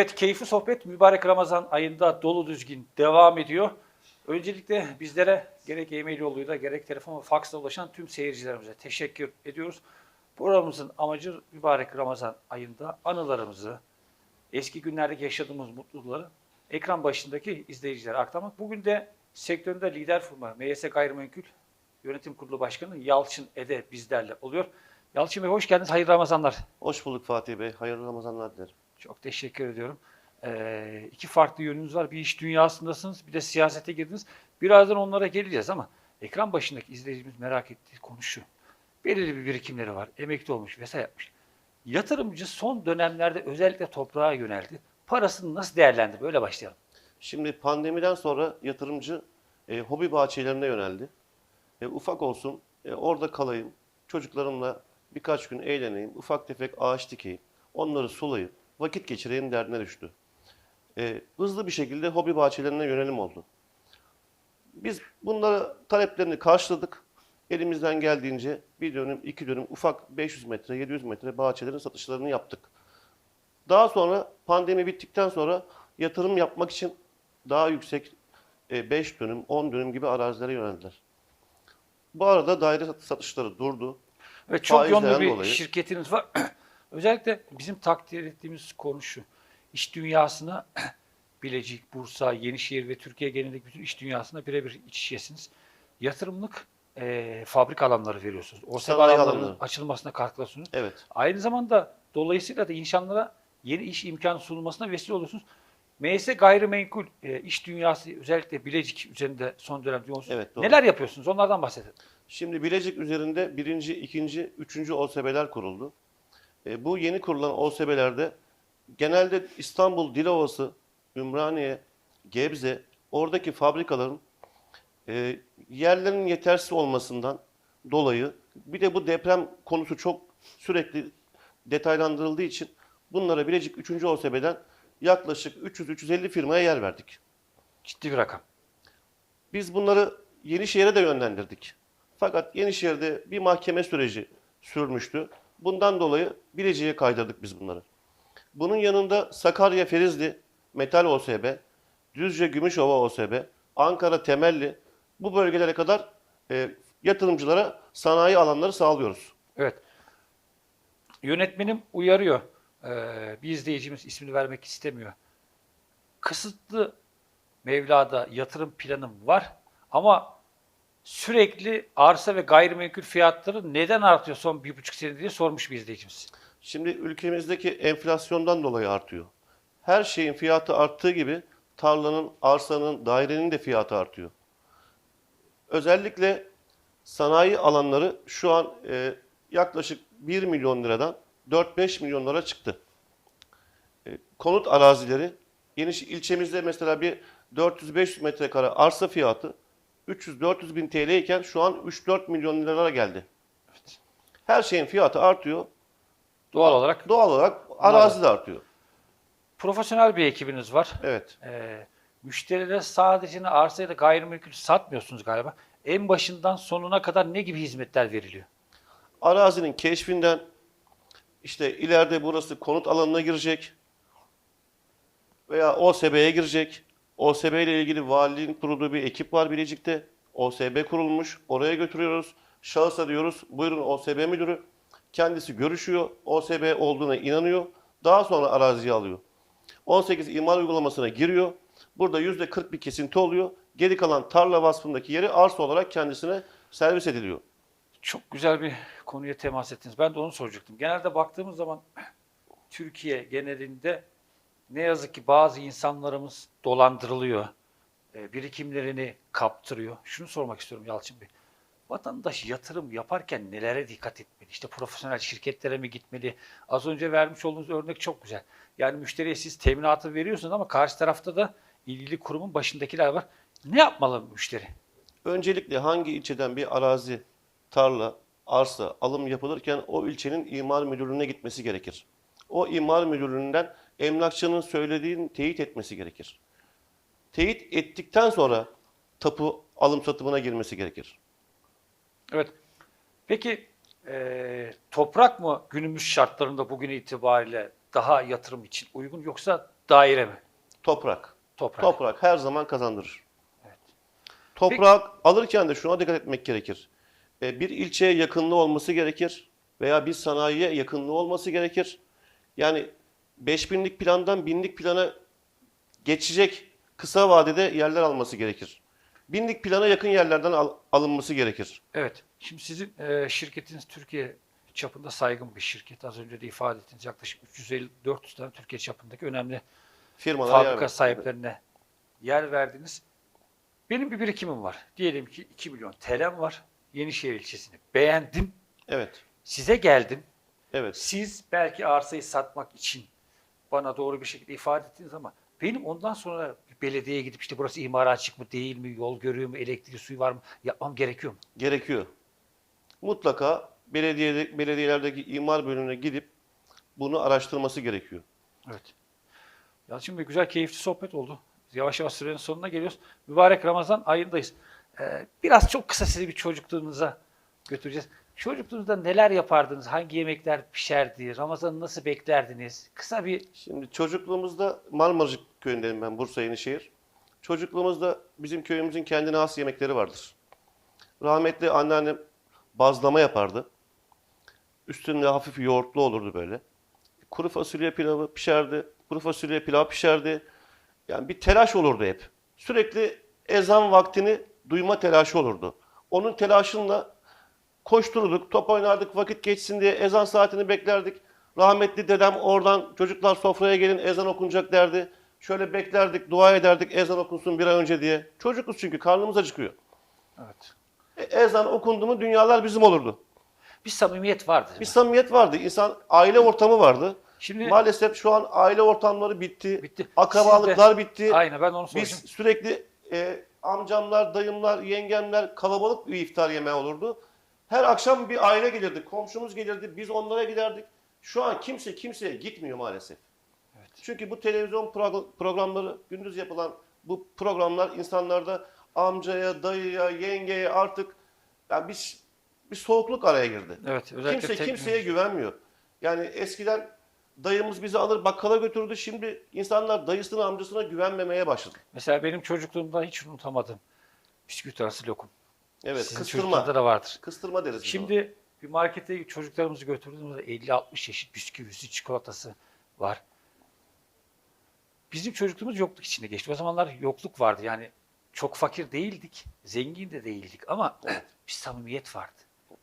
Evet, keyifli sohbet mübarek Ramazan ayında dolu düzgün devam ediyor. Öncelikle bizlere gerek e-mail yoluyla gerek telefon ve faksla ulaşan tüm seyircilerimize teşekkür ediyoruz. Programımızın amacı mübarek Ramazan ayında anılarımızı, eski günlerdeki yaşadığımız mutlulukları ekran başındaki izleyicilere aktarmak. Bugün de sektöründe lider firma MYS Gayrimenkul Yönetim Kurulu Başkanı Yalçın Ede bizlerle oluyor. Yalçın Bey hoş geldiniz. Hayırlı Ramazanlar. Hoş bulduk Fatih Bey. Hayırlı Ramazanlar dilerim. Çok teşekkür ediyorum. Ee, iki farklı yönünüz var. Bir iş dünyasındasınız, bir de siyasete girdiniz. Birazdan onlara geleceğiz ama ekran başındaki izleyicimiz merak ettiği konu şu. Belirli bir birikimleri var, emekli olmuş vesaire yapmış. Yatırımcı son dönemlerde özellikle toprağa yöneldi. Parasını nasıl değerlendirdi? Böyle başlayalım. Şimdi pandemiden sonra yatırımcı e, hobi bahçelerine yöneldi. E, ufak olsun, e, orada kalayım, çocuklarımla birkaç gün eğleneyim, ufak tefek ağaç dikeyim, onları sulayıp vakit geçireyim derdine düştü. E, hızlı bir şekilde hobi bahçelerine yönelim oldu. Biz bunlara taleplerini karşıladık. Elimizden geldiğince bir dönüm, iki dönüm ufak 500 metre, 700 metre bahçelerin satışlarını yaptık. Daha sonra pandemi bittikten sonra yatırım yapmak için daha yüksek 5 dönüm, 10 dönüm gibi arazilere yöneldiler. Bu arada daire sat- satışları durdu. Ve çok yönlü bir dolayı. şirketiniz var. Özellikle bizim takdir ettiğimiz konu şu. İş dünyasına Bilecik, Bursa, Yenişehir ve Türkiye genelindeki bütün iş dünyasına birebir iç içesiniz. Yatırımlık eee, fabrika alanları veriyorsunuz. O Sanayi alanlarının alanları. açılmasına katkıda sunuyorsunuz. Evet. Aynı zamanda dolayısıyla da insanlara yeni iş imkanı sunulmasına vesile oluyorsunuz. MS gayrimenkul e, iş dünyası özellikle Bilecik üzerinde son dönemde yoğunsunuz. Evet, doğru. Neler yapıyorsunuz? Onlardan bahsedelim. Şimdi Bilecik üzerinde birinci, ikinci, üçüncü OSB'ler kuruldu. E, bu yeni kurulan OSB'lerde genelde İstanbul, Dilovası, Ümraniye, Gebze, oradaki fabrikaların e, yerlerin yetersiz olmasından dolayı bir de bu deprem konusu çok sürekli detaylandırıldığı için bunlara Bilecik 3. OSB'den yaklaşık 300-350 firmaya yer verdik. Ciddi bir rakam. Biz bunları Yenişehir'e de yönlendirdik. Fakat Yenişehir'de bir mahkeme süreci sürmüştü. Bundan dolayı Bilecik'e kaydırdık biz bunları. Bunun yanında Sakarya Ferizli, Metal OSB, Düzce Gümüşova OSB, Ankara Temelli bu bölgelere kadar e, yatırımcılara sanayi alanları sağlıyoruz. Evet. Yönetmenim uyarıyor. Ee, bir izleyicimiz ismini vermek istemiyor. Kısıtlı Mevla'da yatırım planım var ama sürekli arsa ve gayrimenkul fiyatları neden artıyor son bir buçuk sene diye sormuş bir izleyicimiz. Şimdi ülkemizdeki enflasyondan dolayı artıyor. Her şeyin fiyatı arttığı gibi tarlanın, arsanın, dairenin de fiyatı artıyor. Özellikle sanayi alanları şu an e, yaklaşık 1 milyon liradan 4-5 milyon lira çıktı. E, konut arazileri, Yeniş ilçemizde mesela bir 400-500 metrekare arsa fiyatı 300-400 bin TL iken şu an 3-4 milyon liralara geldi. Her şeyin fiyatı artıyor. Doğal olarak Doğal olarak arazi de artıyor. profesyonel bir ekibiniz var. Evet. Ee, müşterilere sadece arsa ya da gayrimenkul satmıyorsunuz galiba. En başından sonuna kadar ne gibi hizmetler veriliyor? Arazinin keşfinden işte ileride burası konut alanına girecek veya OSB'ye girecek. OSB ile ilgili valiliğin kurulduğu bir ekip var Bilecik'te. OSB kurulmuş. Oraya götürüyoruz. Şahısa diyoruz buyurun OSB müdürü. Kendisi görüşüyor. OSB olduğuna inanıyor. Daha sonra araziyi alıyor. 18 imar uygulamasına giriyor. Burada %40 bir kesinti oluyor. Geri kalan tarla vasfındaki yeri arsa olarak kendisine servis ediliyor. Çok güzel bir konuya temas ettiniz. Ben de onu soracaktım. Genelde baktığımız zaman Türkiye genelinde ne yazık ki bazı insanlarımız dolandırılıyor. E, birikimlerini kaptırıyor. Şunu sormak istiyorum Yalçın Bey. Vatandaş yatırım yaparken nelere dikkat etmeli? İşte profesyonel şirketlere mi gitmeli? Az önce vermiş olduğunuz örnek çok güzel. Yani müşteriye siz teminatı veriyorsunuz ama karşı tarafta da ilgili kurumun başındakiler var. Ne yapmalı müşteri? Öncelikle hangi ilçeden bir arazi, tarla, arsa alım yapılırken o ilçenin imar müdürlüğüne gitmesi gerekir. O imar müdürlüğünden emlakçının söylediğini teyit etmesi gerekir. Teyit ettikten sonra tapu alım satımına girmesi gerekir. Evet. Peki eee, toprak mı günümüz şartlarında bugün itibariyle daha yatırım için uygun yoksa daire mi? Toprak. Toprak. Toprak her zaman kazandırır. Evet. Toprak alırken de şuna dikkat etmek gerekir. E, Bir ilçeye yakınlığı olması gerekir veya bir sanayiye yakınlığı olması gerekir. Yani 5000'lik plandan binlik plana geçecek kısa vadede yerler alması gerekir. Binlik plana yakın yerlerden al- alınması gerekir. Evet. Şimdi sizin e, şirketiniz Türkiye çapında saygın bir şirket. Az önce de ifade ettiniz. Yaklaşık 350-400 tane Türkiye çapındaki önemli Firmalar yer fabrika ver- sahiplerine yer verdiniz. Benim bir birikimim var. Diyelim ki 2 milyon TL'm var. Yenişehir ilçesini beğendim. Evet. Size geldim. Evet. Siz belki arsayı satmak için bana doğru bir şekilde ifade ettiniz ama benim ondan sonra belediyeye gidip işte burası imara açık mı değil mi, yol görüyor mu, elektriği suyu var mı yapmam gerekiyor mu? Gerekiyor. Mutlaka belediye, belediyelerdeki imar bölümüne gidip bunu araştırması gerekiyor. Evet. Ya şimdi güzel keyifli sohbet oldu. Yavaş yavaş sürenin sonuna geliyoruz. Mübarek Ramazan ayındayız. Ee, biraz çok kısa sizi bir çocukluğunuza götüreceğiz. Çocukluğunuzda neler yapardınız? Hangi yemekler pişerdi? Ramazan'ı nasıl beklerdiniz? Kısa bir Şimdi çocukluğumuzda Marmaracık köyündeyim ben Bursa Yenişehir. Çocukluğumuzda bizim köyümüzün kendine has yemekleri vardır. Rahmetli anneannem bazlama yapardı. Üstünde hafif yoğurtlu olurdu böyle. Kuru fasulye pilavı pişerdi. Kuru fasulye pilav pişerdi. Yani bir telaş olurdu hep. Sürekli ezan vaktini duyma telaşı olurdu. Onun telaşınla koştururduk, top oynardık, vakit geçsin diye ezan saatini beklerdik. Rahmetli dedem oradan çocuklar sofraya gelin ezan okunacak derdi. Şöyle beklerdik, dua ederdik ezan okunsun bir an önce diye. Çocukuz çünkü karnımız acıkıyor. evet. E, ezan okundu mu dünyalar bizim olurdu. Bir samimiyet vardı. Bir samimiyet vardı. İnsan aile ortamı vardı. Şimdi Maalesef şu an aile ortamları bitti. Bitti. Akrabalıklar bitti. aynen ben onu Biz sürekli e, amcamlar, dayımlar, yengemler kalabalık bir iftar yemeği olurdu. Her akşam bir aile gelirdi, komşumuz gelirdi, biz onlara giderdik. Şu an kimse kimseye gitmiyor maalesef. Evet. Çünkü bu televizyon prog- programları, gündüz yapılan bu programlar insanlarda amcaya, dayıya, yengeye artık yani bir, bir soğukluk araya girdi. Evet, özellikle Kimse teknoloji. kimseye güvenmiyor. Yani eskiden dayımız bizi alır bakkala götürdü. Şimdi insanlar dayısına amcasına güvenmemeye başladı. Mesela benim çocukluğumda hiç unutamadığım bisküvit arası lokum. Evet, Sizin kıstırma. da vardır. Kıstırma deriz biz ona. Şimdi bir markete çocuklarımızı götürdüğümüzde 50-60 çeşit bisküvisi, çikolatası var. Bizim çocukluğumuz yokluk içinde geçti. O zamanlar yokluk vardı. Yani çok fakir değildik, zengin de değildik ama bir samimiyet vardı.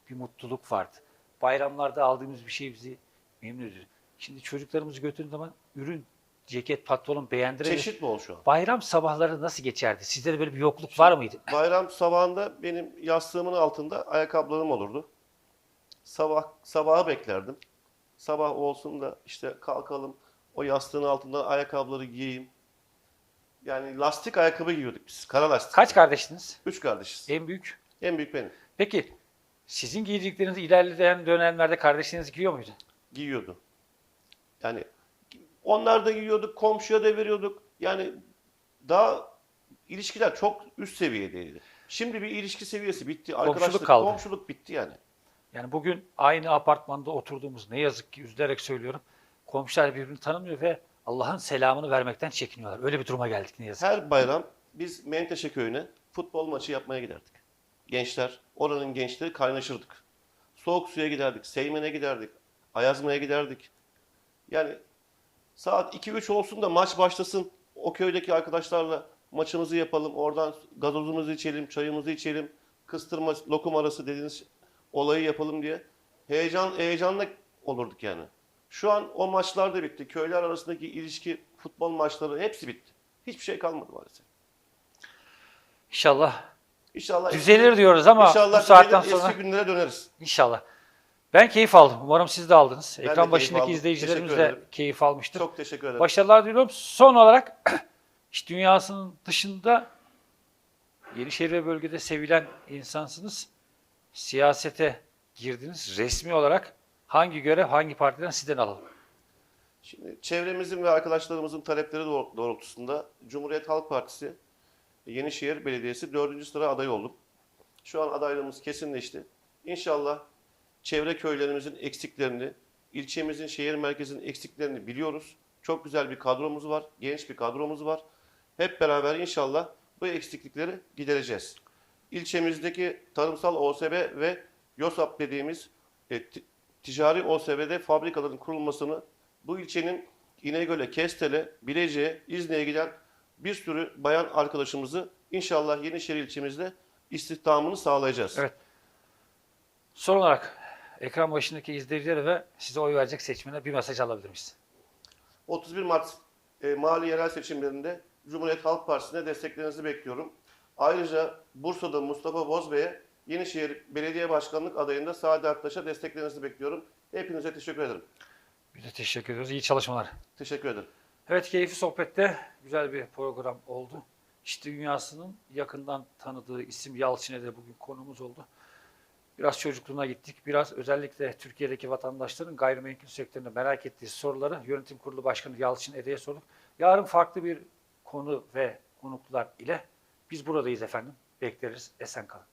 Bir mutluluk vardı. Bayramlarda aldığımız bir şey bizi memnun ediyor. Şimdi çocuklarımızı götürdüğün zaman ürün, ceket, pantolon beğendirerek Çeşit bol şu an. bayram sabahları nasıl geçerdi? Sizde de böyle bir yokluk var mıydı? Bayram sabahında benim yastığımın altında ayakkabılarım olurdu. Sabah sabahı beklerdim. Sabah olsun da işte kalkalım o yastığın altında ayakkabıları giyeyim. Yani lastik ayakkabı giyiyorduk biz. Kara lastik. Kaç kardeştiniz? Üç kardeşiz. En büyük. En büyük benim. Peki sizin giydiklerinizi ilerleyen dönemlerde kardeşleriniz giyiyor muydu? Giyiyordu. Yani onlar da giyiyorduk, komşuya da veriyorduk. Yani daha ilişkiler çok üst seviyedeydi. Şimdi bir ilişki seviyesi bitti. Komşuluk Arkadaşlık, kaldı. komşuluk bitti yani. Yani bugün aynı apartmanda oturduğumuz ne yazık ki üzülerek söylüyorum. Komşular birbirini tanımıyor ve Allah'ın selamını vermekten çekiniyorlar. Öyle bir duruma geldik ne yazık ki. Her bayram biz Menteşe köyüne futbol maçı yapmaya giderdik. Gençler, oranın gençleri kaynaşırdık. Soğuk suya giderdik, Seymen'e giderdik, Ayazma'ya giderdik. Yani saat 2-3 olsun da maç başlasın. O köydeki arkadaşlarla maçımızı yapalım. Oradan gazozumuzu içelim, çayımızı içelim. Kıstırma, lokum arası dediğiniz olayı yapalım diye. Heyecan, heyecanla olurduk yani. Şu an o maçlar da bitti. Köyler arasındaki ilişki, futbol maçları hepsi bitti. Hiçbir şey kalmadı maalesef. İnşallah İnşallah düzelir diyoruz ama İnşallah bu saatten düzelir, sonra eski günlere döneriz. inşallah. Ben keyif aldım. Umarım siz de aldınız. de Ekran keyif başındaki aldım. izleyicilerimiz de keyif almıştır. Çok teşekkür ederim. Başarılar diliyorum. Son olarak iş dünyasının dışında Yenişehir ve bölgede sevilen insansınız. Siyasete girdiniz. Resmi olarak hangi görev, hangi partiden sizden alalım? Şimdi çevremizin ve arkadaşlarımızın talepleri doğr- doğrultusunda Cumhuriyet Halk Partisi Yenişehir Belediyesi 4. sıra adayı oldum. Şu an adaylığımız kesinleşti. İnşallah çevre köylerimizin eksiklerini, ilçemizin, şehir merkezinin eksiklerini biliyoruz. Çok güzel bir kadromuz var. Genç bir kadromuz var. Hep beraber inşallah bu eksiklikleri gidereceğiz. İlçemizdeki tarımsal OSB ve YOSAP dediğimiz e, ti- ticari OSB'de fabrikaların kurulmasını bu ilçenin İnegöl'e, Kestel'e, Bilecik'e, İzni'ye giden bir sürü bayan arkadaşımızı inşallah Yenişehir ilçemizde istihdamını sağlayacağız. Evet. Son olarak ekran başındaki izleyicilere ve size oy verecek seçmene bir mesaj alabilir miyiz? 31 Mart e, mali yerel seçimlerinde Cumhuriyet Halk Partisi'ne desteklerinizi bekliyorum. Ayrıca Bursa'da Mustafa Bozbey'e Yenişehir Belediye Başkanlık adayında Sadi Aktaş'a desteklerinizi bekliyorum. Hepinize teşekkür ederim. Biz de teşekkür ediyoruz. İyi çalışmalar. Teşekkür ederim. Evet keyifli sohbette güzel bir program oldu. İşte dünyasının yakından tanıdığı isim Yalçın'e de bugün konumuz oldu. Biraz çocukluğuna gittik. Biraz özellikle Türkiye'deki vatandaşların gayrimenkul sektöründe merak ettiği soruları Yönetim Kurulu Başkanı Yalçın Ere'ye sorduk. Yarın farklı bir konu ve konuklar ile biz buradayız efendim. Bekleriz. Esen kalın.